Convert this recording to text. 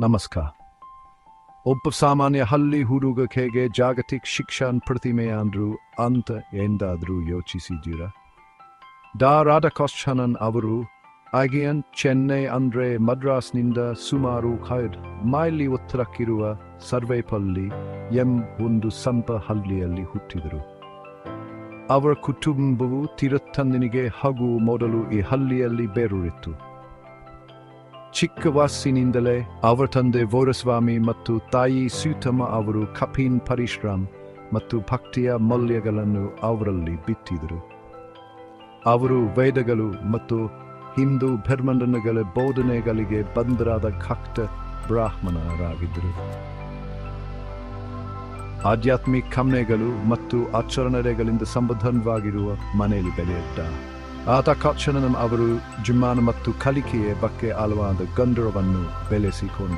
ನಮಸ್ಕಾರ. ಒಬ್ಬ ಸಾಮಾನ್ಯ ಹಳ್ಳಿ ಹುಡುಗರಿಗೆ ಜಾಗತಿಕ ಶಿಕ್ಷಣ ಪ್ರತಿಮೆ ಅಂದ್ರು ಅಂತ ಎಂದಾದ್ರೂ ಯೋಚಿಸಿದ್ದೀರಾ? ಡಾ. ರಾಧಾಕೃಷ್ಣನ್ ಅವರು ಆಗಿಯನ್ ಚೆನ್ನೈ ಅಂದ್ರೆ ಮದ್ರಾಸ್ನಿಂದ ಸುಮಾರು ಐದು ಮೈಲಿ ಉತ್ತರಕ್ಕಿರುವ ಸರ್ವೇಪಲ್ಲಿ ಎಂ ಒಂದು ಸಂಪ ಹಳ್ಳಿಯಲ್ಲಿ ಹುಟ್ಟಿದರು. ಅವರ ಕುಟುಂಬವು ತಿರುತ್ತಂದಿನಿಗೆ ಹಾಗೂ ಮೊದಲು ಈ ಹಳ್ಳಿಯಲ್ಲಿ ಬೇರೂರಿತ್ತು. ಚಿಕ್ಕ ವಾಸಿನಿಂದಲೇ ಅವರ ತಂದೆ ವೋರಸ್ವಾಮಿ ಮತ್ತು ತಾಯಿ ಸೀತಮ್ಮ ಅವರು ಕಪೀನ್ ಪರಿಶ್ರಮ್ ಮತ್ತು ಭಕ್ತಿಯ ಮೌಲ್ಯಗಳನ್ನು ಅವರಲ್ಲಿ ಬಿತ್ತಿದರು. ಅವರು ವೇದಗಳು ಮತ್ತು ಹಿಂದೂ ಧರ್ಮಗಳ ಬೋಧನೆಗಳಿಗೆ ಬಂದರಾದ ಖಕ್ತ ಬ್ರಾಹ್ಮಣರಾಗಿದ್ದರು. ಆಧ್ಯಾತ್ಮಿಕ ಕಮ್ನೆಗಳು ಮತ್ತು ಆಚರಣೆಗಳಿಂದ ಸಂಬಂಧವಾಗಿರುವ ಮನೆಯಲ್ಲಿ ಬೆಳೆಯುತ್ತ ಆತ ಕಕ್ಷಣನ ಅವರು ಜುಮ್ಮಾನ ಮತ್ತು ಕಲಿಕೆಯ ಬಗ್ಗೆ ಹಲವಾದ ಗಂಧರ್ವವನ್ನು ಬೆಳೆಸಿಕೊಂಡರು